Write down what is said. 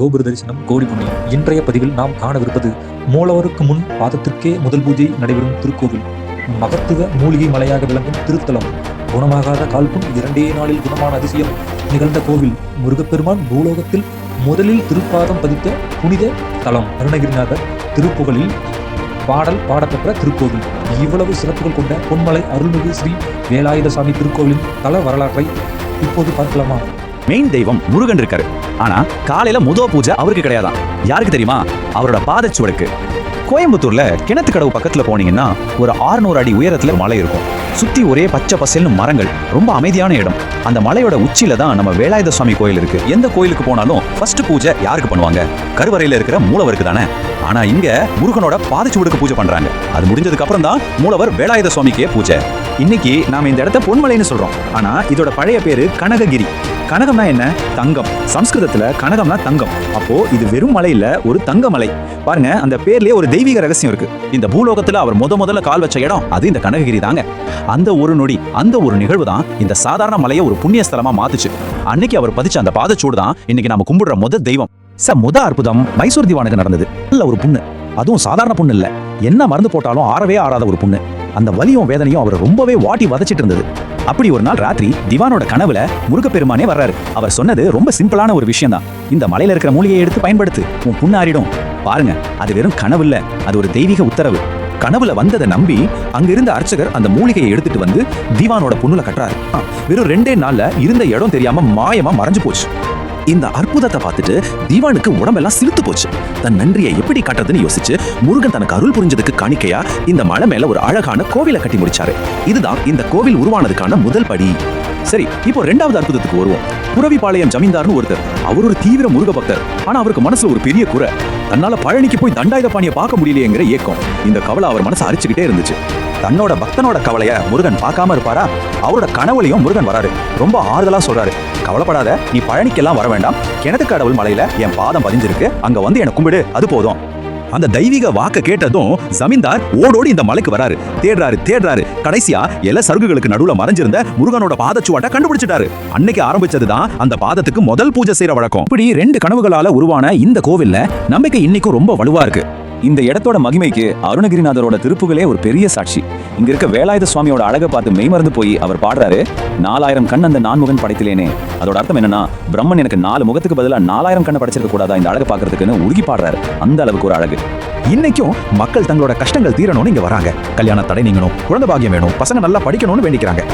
கோபுர தரிசனம் கோடி புண்ணியம் இன்றைய பதிவில் நாம் காணவிருப்பது மூலவருக்கு முன் பாதத்திற்கே முதல் பூஜை நடைபெறும் திருக்கோவில். மகத்துவ மூலிகை மலையாக விளங்கும் திருத்தலம். குணமாகாத கால்புண் இரண்டே நாளில் குணமான அதிசயம் நிகழ்ந்த கோவில். முருகப்பெருமான் பூலோகத்தில் முதலில் திருப்பாதம் பதித்த புனித தலம். அருணகிரிநாதர் திருப்புகழில் பாடல் பாடப்பெற்ற திருக்கோவில். இவ்வளவு சிறப்புகள் கொண்ட பொன்மலை அருள்மிகு ஸ்ரீ வேலாயுத சுவாமி திருக்கோவிலின் தல வரலாற்றை இப்போது பார்க்கலாமா? மெயின் தெய்வம் முருகன் இருக்காரு. ஆனா காலையில முதோ பூஜை அவருக்கு கிடையாதான். யாருக்கு தெரியுமா? அவரோட பாதச்சுவடுக்கு. கோயம்புத்தூர்ல கிணத்து கடவு பக்கத்துல போனீங்கன்னா ஒரு 600 அடி உயரத்துல மலை இருக்கும். சுத்தி ஒரே பச்சை பசேல்னு மரங்கள். ரொம்ப அமைதியான இடம். அந்த மலையோட உச்சியில தான் நம்ம வேலாயுத சுவாமி கோயில் இருக்கு. எந்த கோயிலுக்கு போனாலும் ஃபர்ஸ்ட் பூஜை யாருக்கு பண்ணுவாங்க? கருவறையில இருக்கிற மூலவருக்கு தானே. ஆனா இங்க முருகனோட பாதச்சுவடுக்கு பூஜை பண்றாங்க. அது முடிஞ்சதுக்கு அப்புறம் தான் மூலவர் வேலாயுத சுவாமிக்கே பூஜை. இன்னைக்கு நாம இந்த இடத்த பொன்மலைன்னு சொல்றோம். ஆனா இதோட பழைய பேரு கனககிரி. கனகம்னா என்ன? தங்கம். சம்ஸ்கிருதத்துல கனகம்னா தங்கம். அப்போ இது வெறும் மலையில ஒரு தங்க மலை பாருங்க அந்த பேர்லயே ஒரு தெய்வீக ரகசியம் இருக்கு. இந்த பூலோகத்துல அவர் முத முதல்ல கால் வச்ச இடம் அது இந்த கனககிரி தாங்க. அந்த ஒரு நொடி அந்த ஒரு நிகழ்வு தான் இந்த சாதாரண மலையை ஒரு புண்ணிய ஸ்தலமா மாத்துச்சு. அன்னைக்கு அவர் பதிச்ச அந்த பாதச்சூடு தான் இன்னைக்கு நாம கும்பிடுற முத தெய்வம். ச முத அற்புதம் மைசூர் திவானுக்கு நடந்தது. நல்ல ஒரு புண்ணு. அதுவும் சாதாரண புண்ணு இல்ல. என்ன மருந்து போட்டாலும் ஆறவே ஆறாத ஒரு புண்ணு. அந்த வலியும் வேதனையும் அவர் ரொம்பவே வாட்டி வதச்சிட்டு இருந்தது அப்படி ஒரு நாள் ராத்திரி திவானோட கனவுல முருகப்பெருமானே வர்றாரு. அவர் சொன்னது ரொம்ப சிம்பிளான ஒரு விஷயம் தான் இந்த மலையில இருக்கிற மூலிகையை எடுத்து பயன்படுத்து உன் புண்ணாரிடும். பாருங்க அது வெறும் கனவு இல்ல அது ஒரு தெய்வீக உத்தரவு. கனவுல வந்ததை நம்பி அங்கிருந்த அர்ச்சகர் அந்த மூலிகையை எடுத்துட்டு வந்து திவானோட புண்ணுல கட்டுறாரு. வெறும் ரெண்டே நாள்ல இருந்த இடம் தெரியாம மாயமா மறைஞ்சு போச்சு. இந்த அற்புதத்தை பார்த்துட்டு தீவானுக்கு உடம்பெல்லாம் சிலுத்து போச்சு. தன் நன்றியை எப்படி காட்டுறதுன்னு யோசிச்சு முருகன் தனக்கு அருள் புரிஞ்சதுக்கு காணிக்கையா இந்த மலை மேல ஒரு அழகான கோவிலை கட்டி முடிச்சாரு. இதுதான் இந்த கோவில் உருவானதுக்கான முதல் படி. சரி இப்போ ரெண்டாவது அற்புதத்துக்கு வருவோம். புரவிபாளையம் ஜமீன்தார்னு ஒருத்தர் அவர் ஒரு தீவிர முருக பக்தர். ஆனா அவருக்கு மனசுல ஒரு பெரிய குறை. தன்னால பழனிக்கு போய் தண்டாயுத பாணியை பார்க்க முடியலையேங்கிற ஏக்கம். இந்த கவலை அவர் மனசை அரிச்சுக்கிட்டே இருந்துச்சு. தன்னோட பக்தனோட கவலைய முருகன் பார்க்காம இருப்பாரா? அவரோட கனவுலையும் முருகன் வராரு. ரொம்ப ஆறுதலா சொல்றாரு. கவலைப்படாத நீ பழனிக்கெல்லாம் வர வேண்டாம். கிணத்து கடவுள் மலையில என் பாதம் பதிஞ்சிருக்கு. அங்க வந்து என்ன கும்பிடு அது போதும். அந்த தெய்வீக வாக்க கேட்டதும் ஜமீன்தார் ஓடோடி இந்த மலைக்கு வராரு. தேடுறாரு தேடுறாரு. கடைசியா எல்லா சருகுகளுக்கு நடுவுல மறைஞ்சிருந்த முருகனோட பாதச்சுவாட்டை கண்டுபிடிச்சிட்டாரு. அன்னைக்கு ஆரம்பிச்சதுதான் அந்த பாதத்துக்கு முதல் பூஜை செய்யற வழக்கம். இப்படி ரெண்டு கனவுகளால உருவான இந்த கோவில்ல நம்பிக்கை இன்னைக்கும் ரொம்ப வலுவா இருக்கு. இந்த இடத்தோட மகிமைக்கு அருணகிரிநாதரோட திருப்புகளே ஒரு பெரிய சாட்சி. இங்க இருக்க வேலாயுத சுவாமியோட அழகை பார்த்து மெய்மறந்து போய் அவர் பாடுறாரு நாலாயிரம் கண் அந்த நான்முகன் படைத்திலேனே அதோட அர்த்தம் என்னன்னா பிரம்மன் எனக்கு நாலு முகத்துக்கு பதிலா நாலாயிரம் கண்ணை படைச்சிருக்க கூடாதா இந்த அழகை பார்க்கறதுக்குன்னு உருகி பாடுறாரு. அந்த அளவுக்கு ஒரு அழகு. இன்னைக்கும் மக்கள் தங்களோட கஷ்டங்கள் தீரணும்னு இங்க வராங்க. கல்யாண தடை நீங்கணும் குழந்தை பாகியம் வேணும் பசங்க நல்லா படிக்கணும்னு வேண்டிக்கிறாங்க.